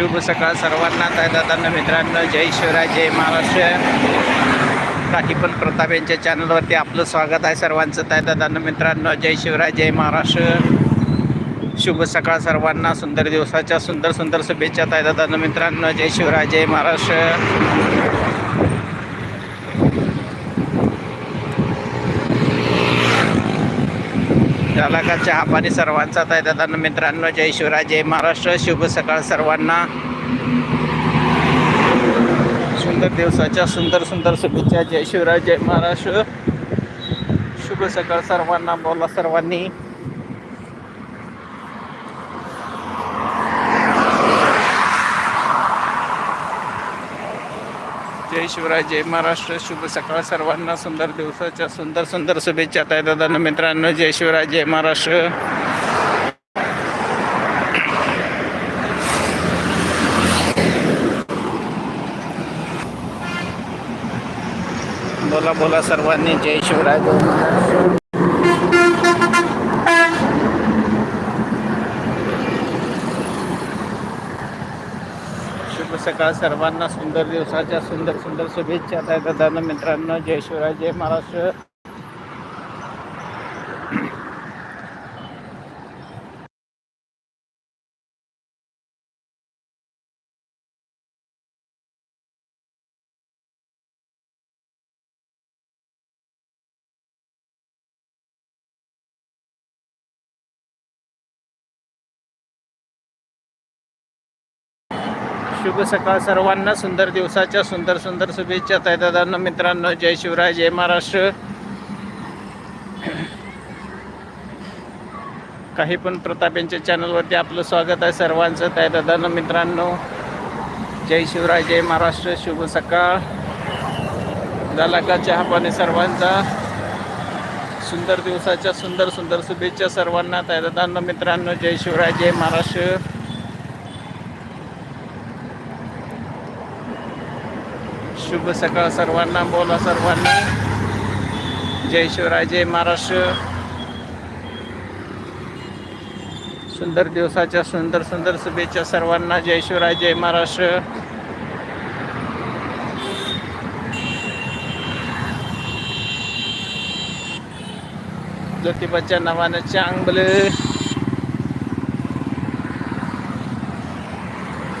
शुभ सकाळ सर्वांना. दादांना मित्रांनो जय शिवराय जय महाराष्ट्र. काही पण प्रताप यांच्या चॅनलवरती आपलं स्वागत आहे सर्वांचं. ताय दादांना मित्रांनो जय शिवराय जय महाराष्ट्र. शुभ सकाळ सर्वांना सुंदर दिवसाच्या सुंदर सुंदर शुभेच्छा. ताय दादांना मित्रांनो जय शिवराय जय महाराष्ट्र. झाला का चहा पाणी सर्वांचा आहे दादांना मित्रांनो जय शिवराय जय महाराष्ट्र. शुभ सकाळ सर्वांना. सुंदर दिवसाच्या सुंदर सुंदर शुभेच्छा. जय शिवराय जय महाराष्ट्र. शुभ सकाळ सर्वांना. बोला सर्वांनी. शिवराय जय महाराष्ट्र शुभ सकाळ सर्वांना सुंदर दिवसाच्या सुंदर सुंदर शुभेच्छा ताई दादा मित्रांनो जय शिवराय जय महाराष्ट्र. बोला बोला सर्वांनी जय शिवराय जय महाराष्ट्र शुभ सकाळ सर्वांना सुंदर दिवसाच्या सुंदर सुंदर शुभेच्छा. ताई मित्रांनो जय शिवराय जय महाराष्ट्र. शुभ सकाळ सर्वांना. सुंदर दिवसाच्या सुंदर सुंदर शुभेच्छा ताईदादांना मित्रांनो. जय शिवराय जय महाराष्ट्र. काही पण प्रताप यांच्या चॅनलवरती आपलं स्वागत आहे सर्वांचं. ताई मित्रांनो. जय शिवराय जय महाराष्ट्र. शुभ सकाळ. झाला का चहा पाणी सर्वांचा. सुंदर दिवसाच्या सुंदर सुंदर शुभेच्छा सर्वांना. ताई मित्रांनो. जय शिवराय जय महाराष्ट्र. शुभ सकाळ सर्वांना बोला सर्वांनी. जय शिवराय जय महाराष्ट्र. सुंदर दिवसाच्या सुंदर सुंदर शुभेच्छा सर्वांना. जय शिवराय जय महाराष्ट्र. ज्योतिबाच्या नावानं चांगलं.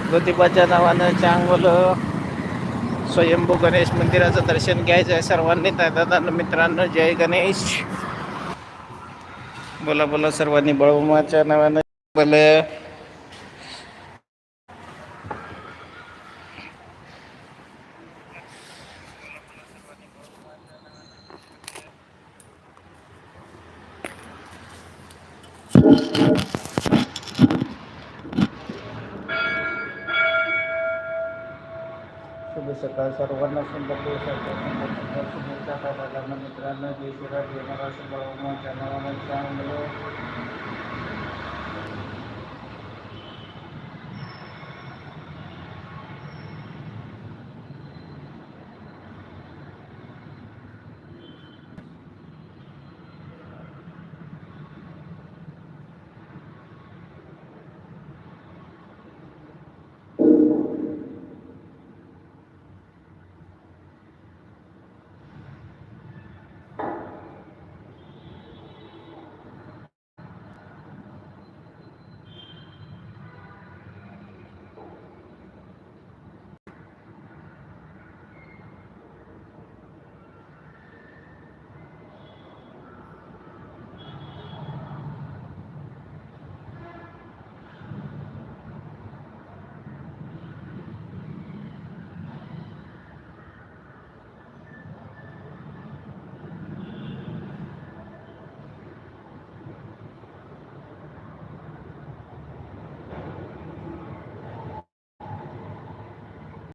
ज्योतिबाच्या नावानं चांगलं. स्वयंभू गणेश मंदिराचं दर्शन घ्यायचं आहे सर्वांनी. दादा मित्रांनो जय गणेश. बोला बोला सर्वांनी बळवमाच्या नावानं. बोला. शुभ सकाळ सर्वांना सुंदर दिवसाच्या सुंदर सुंदर शुभेच्छा मित्रांनो जय शिवराय जय महाराष्ट्र. बळवमाच्या